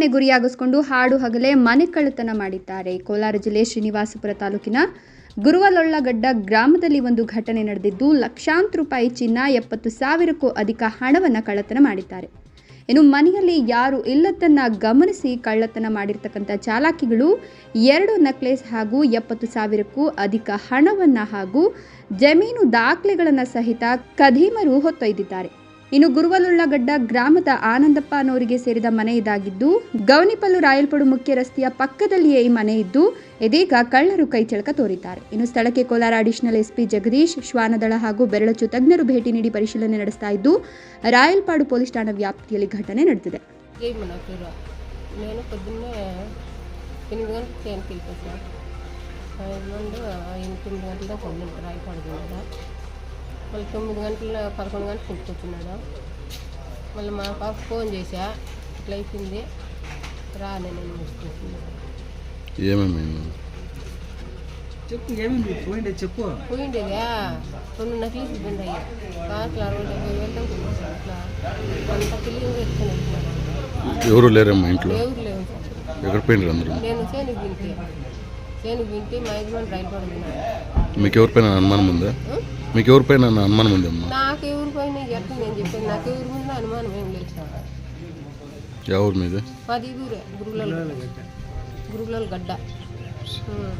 ನೇ ಗುರಿಯಾಗಿಸ್ಕೊಂಡು ಹಾಡು ಹಗಲೇ ಮನೆ ಕಳ್ಳತನ ಮಾಡಿದ್ದಾರೆ. ಕೋಲಾರ ಜಿಲ್ಲೆ ಶ್ರೀನಿವಾಸಪುರ ತಾಲೂಕಿನ ಗುರುವಲೊಳ್ಳಗಡ್ಡ ಗ್ರಾಮದಲ್ಲಿ ಒಂದು ಘಟನೆ ನಡೆದಿದ್ದು, ಲಕ್ಷಾಂತರ ರೂಪಾಯಿ ಚಿನ್ನ, ಎಪ್ಪತ್ತು ಸಾವಿರಕ್ಕೂ ಅಧಿಕ ಹಣವನ್ನು ಕಳ್ಳತನ ಮಾಡಿದ್ದಾರೆ. ಇನ್ನು ಮನೆಯಲ್ಲಿ ಯಾರು ಇಲ್ಲದನ್ನ ಗಮನಿಸಿ ಕಳ್ಳತನ ಮಾಡಿರ್ತಕ್ಕಂಥ ಚಾಲಾಕಿಗಳು ಎರಡು ನೆಕ್ಲೆಸ್ ಹಾಗೂ ಎಪ್ಪತ್ತು ಸಾವಿರಕ್ಕೂ ಅಧಿಕ ಹಣವನ್ನು ಹಾಗೂ ಜಮೀನು ದಾಖಲೆಗಳನ್ನು ಸಹಿತ ಕದೀಮರು ಹೊತ್ತೊಯ್ದಿದ್ದಾರೆ. ಇನ್ನು ಗುರುವಲುಳ್ಳಗಡ್ಡ ಗ್ರಾಮದ ಆನಂದಪ್ಪ ಅನ್ನೋರಿಗೆ ಸೇರಿದ ಮನೆ ಇದಾಗಿದ್ದು, ಗೌನಿಪಲ್ಲು ರಾಯಲ್ಪಡು ಮುಖ್ಯ ರಸ್ತೆಯ ಪಕ್ಕದಲ್ಲಿಯೇ ಈ ಮನೆ ಇದ್ದು, ಇದೀಗ ಕಳ್ಳರು ಕೈಚಳಕ ತೋರಿದ್ದಾರೆ. ಇನ್ನು ಸ್ಥಳಕ್ಕೆ ಕೋಲಾರ ಅಡಿಷನಲ್ ಎಸ್ಪಿ ಜಗದೀಶ್, ಶ್ವಾನದಳ ಹಾಗೂ ಬೆರಳಚ್ಚು ತಜ್ಞರು ಭೇಟಿ ನೀಡಿ ಪರಿಶೀಲನೆ ನಡೆಸ್ತಾ ಇದ್ದು, ರಾಯಲ್ಪಾಡು ಪೊಲೀಸ್ ಠಾಣಾ ವ್ಯಾಪ್ತಿಯಲ್ಲಿ ಘಟನೆ ನಡೆದಿದೆ. మళ్ళీ తొమ్మిది గంటల పదకొండు గంటలకు ఇంటికి వచ్చినాడు మళ్ళీ మా పాప ఫోన్ చేశా ఇట్లా అయిపోయింది. రా నేను ఏమేమి? చెప్పు ఏమి పోయిండే చెప్పు. పోయిండేదా రెండు నకిలీస్ పోయిండాయి దాంట్లో అరవై డెబ్బై వేలు అట్లా అంత పిల్లలు ఎత్తుకొని ఎవరు లేరమ్మా ఇంట్లో? ఎవరు లేవు సార్. ఎక్కడ పోయినారు అందరూ? నేను చేనుకు వింటే చేనుకు వింటే మా యజమాని రైలు పడుతున్నాడు మీకు ఎవరిపైన అనుమానం ఉందా? మీకు ఎవరిపైన అనుమానం ఉంది అమ్మా? నాకు ఎవరి పైన ఎట్లా నేను చెప్పాను నాకు ఎవరి మీద అనుమానం ఏం లేదు సార్. ఎవరి మీద? మాది ఊరే గురువుల గురువుల గడ్డ. ఉం.